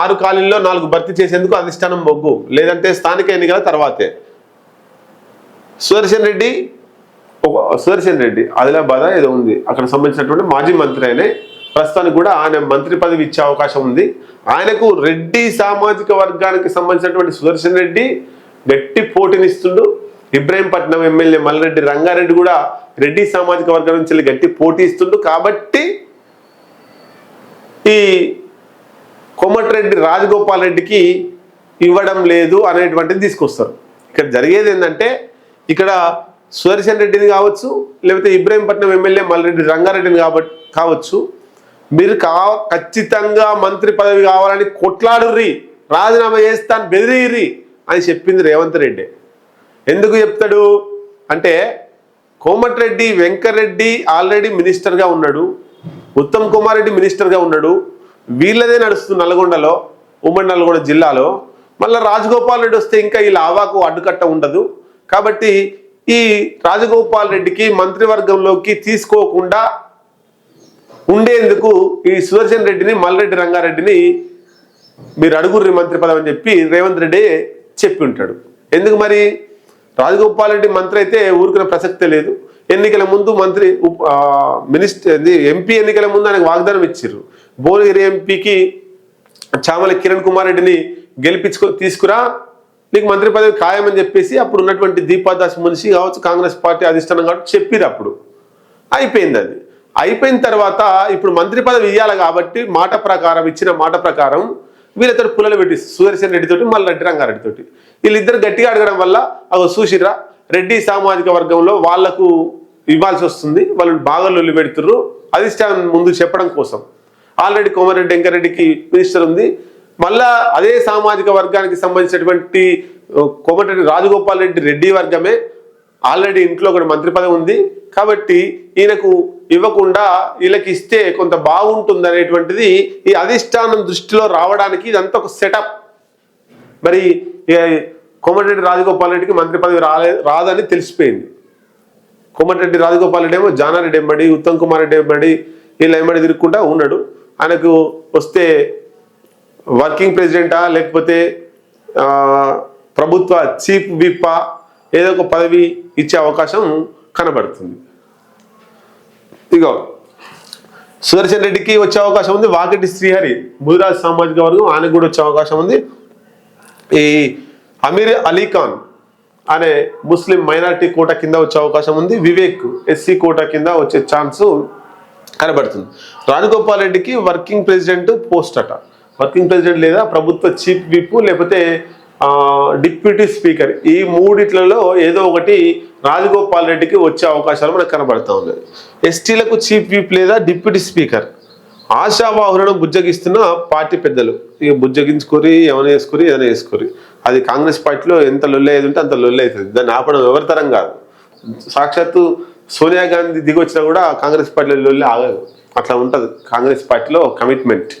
ఆరు ఖాళీల్లో నాలుగు భర్తీ చేసేందుకు అధిష్టానం మొగ్గు. లేదంటే స్థానిక ఎన్నికల తర్వాతే. సుదర్శన్ రెడ్డి సుదర్శన్ రెడ్డి ఆదిలాబాద్ ఏదో ఉంది. అక్కడ సంబంధించినటువంటి మాజీ మంత్రి ఆయనే. ప్రస్తుతానికి కూడా ఆయన మంత్రి పదవి ఇచ్చే అవకాశం ఉంది. ఆయనకు రెడ్డి సామాజిక వర్గానికి సంబంధించినటువంటి సుదర్శన్ రెడ్డి గట్టి పోటీనిస్తుండు. ఇబ్రాహీంపట్నం ఎమ్మెల్యే మల్లరెడ్డి రంగారెడ్డి కూడా రెడ్డి సామాజిక వర్గం నుంచి గట్టి పోటీ ఇస్తుండు. కాబట్టి ఈ కోమటిరెడ్డి రాజగోపాల్ రెడ్డికి ఇవ్వడం లేదు అనేటువంటిది తీసుకొస్తారు. ఇక్కడ జరిగేది ఏంటంటే ఇక్కడ సుదర్శన్ రెడ్డిని కావచ్చు లేకపోతే ఇబ్రాహీంపట్నం ఎమ్మెల్యే మల్రెడ్డి రంగారెడ్డిని కాబట్టి కావచ్చు. మీరు కా ఖచ్చితంగా మంత్రి పదవి కావాలని కొట్లాడుర్రి రాజీనామా చేస్తాను బెదిరిర్రి అని చెప్పింది రేవంత్ రెడ్డి. ఎందుకు చెప్తాడు? అంటే కోమటిరెడ్డి వెంకరెడ్డి ఆల్రెడీ మినిస్టర్గా ఉన్నాడు ఉత్తమ్ కుమార్ రెడ్డి మినిస్టర్గా ఉన్నాడు వీళ్ళదే నడుస్తుంది నల్గొండలో ఉమ్మడి నల్గొండ జిల్లాలో. మళ్ళీ రాజగోపాల్ రెడ్డి వస్తే ఇంకా ఈ లావాకు అడ్డుకట్ట ఉండదు. కాబట్టి ఈ రాజగోపాల్ రెడ్డికి మంత్రివర్గంలోకి తీసుకోకుండా ఉండేందుకు ఈ సుదర్శన్ రెడ్డిని మల్రెడ్డి రంగారెడ్డిని మీరు అడుగుర్రి మంత్రి పదం అని చెప్పి రేవంత్ రెడ్డి చెప్పి ఉంటాడు. ఎందుకు మరి? రాజగోపాల్ రెడ్డి మంత్రి అయితే ఊరుకునే ప్రసక్తే లేదు. ఎన్నికల ముందు మంత్రి మినిస్టర్ ఎంపీ ఎన్నికల ముందు ఆయనకు వాగ్దానం ఇచ్చారు భువనగిరి ఎంపీకి చామల కిరణ్ కుమార్ రెడ్డిని గెలిపించుకో తీసుకురా నీకు మంత్రి పదవి ఖాయమని చెప్పేసి అప్పుడు ఉన్నటువంటి దీపాదాస్ మనిషి కావచ్చు కాంగ్రెస్ పార్టీ అధిష్టానం కాబట్టి చెప్పిరు అప్పుడు. అయిపోయింది అది. అయిపోయిన తర్వాత ఇప్పుడు మంత్రి పదవి ఇవ్వాలి కాబట్టి మాట ప్రకారం ఇచ్చిన మాట ప్రకారం వీళ్ళతో పుల్లలు పెట్టి సుదర్శన్ రెడ్డితోటి మళ్ళీ రెడ్డి రంగారెడ్డితోటి వీళ్ళిద్దరు గట్టిగా అడగడం వల్ల అగో చూసిరా రెడ్డి సామాజిక వర్గంలో వాళ్ళకు ఇవ్వాల్సి వస్తుంది. వాళ్ళు బాగా లొల్లి పెడుతుర్రు. అధిష్టానం ముందు చెప్పడం కోసం. ఆల్రెడీ కోమారెడ్డి వెంకరెడ్డికి మినిస్టర్ ఉంది. మళ్ళా అదే సామాజిక వర్గానికి సంబంధించినటువంటి కోమటిరెడ్డి రాజగోపాల్ రెడ్డి రెడ్డి వర్గమే ఆల్రెడీ ఇంట్లో ఒక మంత్రి పదవి ఉంది. కాబట్టి ఈయనకు ఇవ్వకుండా వీళ్ళకి ఇస్తే కొంత బాగుంటుంది అనేటువంటిది ఈ అధిష్టానం దృష్టిలో రావడానికి ఇదంతా ఒక సెటప్. మరి కోమటిరెడ్డి రాజగోపాల్ రెడ్డికి మంత్రి పదవి రాలే రాదని తెలిసిపోయింది. కోమటిరెడ్డి రాజగోపాల్ రెడ్డి ఏమో జానారెడ్డి ఎంబడి ఉత్తమ్ కుమార్ రెడ్డి ఎంబడి వీళ్ళు ఎంబడి తిరుక్కుంటా ఉన్నాడు. ఆయనకు వస్తే వర్కింగ్ ప్రెసిడెంటా లేకపోతే ప్రభుత్వ చీఫ్ విప్పా ఏదో ఒక పదవి ఇచ్చే అవకాశం కనబడుతుంది. ఇగో సుదర్శన్ రెడ్డికి వచ్చే అవకాశం ఉంది వాకిటి శ్రీహరి ముదిరాజ్ సామాజిక వర్గం ఆయనకు కూడా వచ్చే అవకాశం ఉంది. ఈ అమీర్ అలీ ఖాన్ అనే ముస్లిం మైనారిటీ కోట కింద వచ్చే అవకాశం ఉంది. వివేక్ ఎస్సీ కోట కింద వచ్చే ఛాన్స్ కనబడుతుంది. రాజగోపాల్ రెడ్డికి వర్కింగ్ ప్రెసిడెంట్ పోస్ట్ అట. వర్కింగ్ ప్రెసిడెంట్ లేదా ప్రభుత్వ చీఫ్ విప్ లేకపోతే డిప్యూటీ స్పీకర్ ఈ మూడిట్లలో ఏదో ఒకటి రాజగోపాల్ రెడ్డికి వచ్చే అవకాశాలు మనకు కనబడతా ఉన్నాయి. ఎస్టీలకు చీఫ్ విప్ లేదా డిప్యూటీ స్పీకర్ ఆశావాహులను బుజ్జగిస్తున్న పార్టీ పెద్దలు. ఇక బుజ్జగించుకొని ఏమైనా వేసుకొని ఏదైనా వేసుకొని అది కాంగ్రెస్ పార్టీలో ఎంత లొల్లి ఉంటే అంత లొల్లి అవుతుంది దాన్ని ఆపడం ఎవరితరం కాదు. సాక్షాత్తు సోనియా గాంధీ దిగొచ్చినా కూడా కాంగ్రెస్ పార్టీలో లొల్లి ఆగదు. అట్లా ఉంటుంది. కాంగ్రెస్ పార్టీలో కమిట్మెంట్.